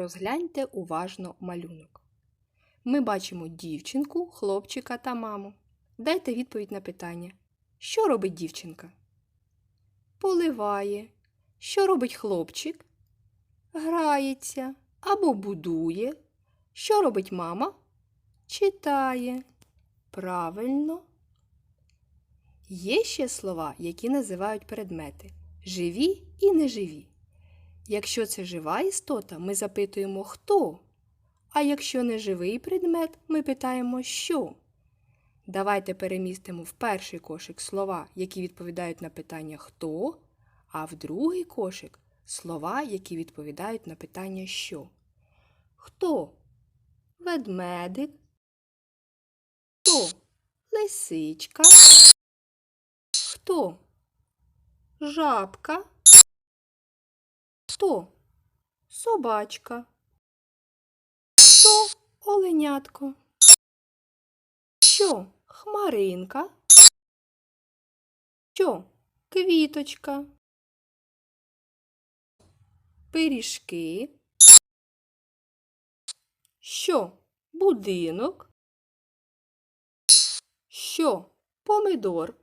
Розгляньте уважно малюнок. Ми бачимо дівчинку, хлопчика та маму. Дайте відповідь на питання. Що робить дівчинка? Поливає. Що робить хлопчик? Грається або будує. Що робить мама? Читає. Правильно. Є ще слова, які називають предмети живі і неживі. Якщо це жива істота, ми запитуємо хто. А якщо не живий предмет, ми питаємо що. Давайте перемістимо в перший кошик слова, які відповідають на питання хто, а в другий кошик слова, які відповідають на питання що. Хто? Ведмедик. Хто? Лисичка. Хто? Жабка. Хто? Собачка. Хто? Оленятко. Що? Хмаринка. Що? Квіточка. Пиріжки. Що? Будинок. Що? Помидор.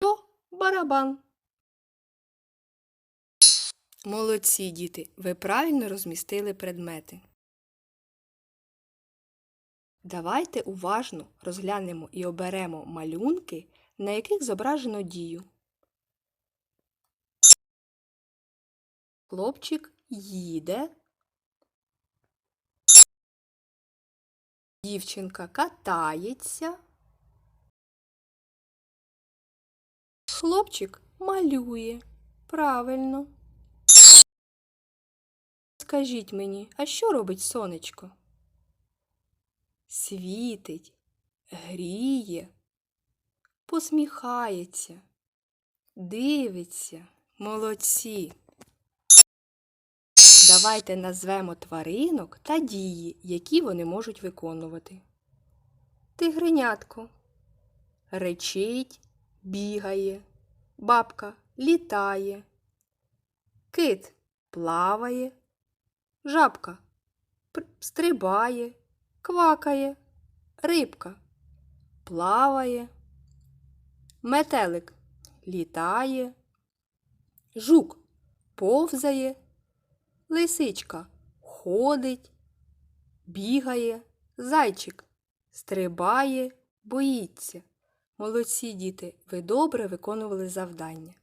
Що? Барабан. Молодці, діти, ви правильно розмістили предмети. Давайте уважно розглянемо і оберемо малюнки, на яких зображено дію. Хлопчик їде. Дівчинка катається. Хлопчик малює. Правильно. Скажіть мені, а що робить сонечко? Світить, гріє, посміхається, дивиться, молодці. Давайте назвемо тваринок та дії, які вони можуть виконувати. Тигренятко речить, бігає, бабка літає, кит плаває, жабка. Стрибає, квакає, рибка. Плаває, метелик. Літає, жук. Повзає, лисичка. Ходить, бігає, зайчик. Стрибає, боїться. Молодці діти, ви добре виконували завдання.